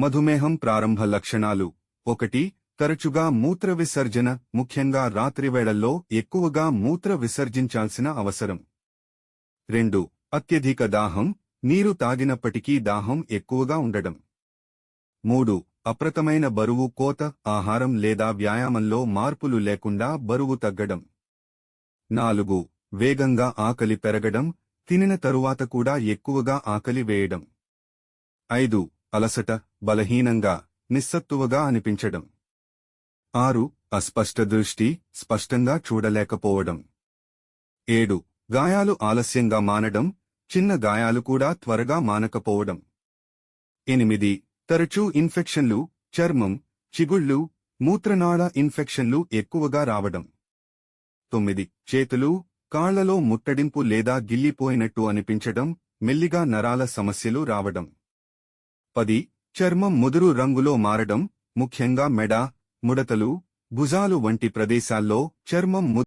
మధుమేహం ప్రారంభ లక్షణాలు. ఒకటి తరచుగా మూత్ర విసర్జన ముఖ్యంగా రాత్రివేళల్లో ఎక్కువగా మూత్ర విసర్జించాల్సిన అవసరం. రెండు అత్యధిక దాహం నీరు తాగినప్పటికీ దాహం ఎక్కువగా ఉండడం. మూడు అప్రతమైన బరువు కోత ఆహారం లేదా వ్యాయామంలో మార్పులు లేకుండా బరువు తగ్గడం. నాలుగు వేగంగా ఆకలి పెరగడం తినిన తరువాత కూడా ఎక్కువగా ఆకలి వేయడం. ఐదు అలసట బలహీనంగా నిస్సత్తువగా అనిపించడం. ఆరు అస్పష్ట దృష్టి స్పష్టంగా చూడలేకపోవడం. ఏడు గాయాలు ఆలస్యంగా మానడం చిన్న గాయాలు కూడా త్వరగా మానకపోవడం. ఎనిమిది తరచూ ఇన్ఫెక్షన్లు చర్మం చిగుళ్ళు మూత్రనాళ ఇన్ఫెక్షన్లు ఎక్కువగా రావడం. తొమ్మిది చేతులు కాళ్ళలో ముట్టడింపు లేదా గిల్లిపోయినట్టు అనిపించడం మెల్లిగా నరాల సమస్యలు రావడం. పది. చర్మం ముదురు రంగులో మారడం ముఖ్యంగా మెడ ముడతలు భుజాలు వంటి ప్రదేశాల్లో చర్మం ము-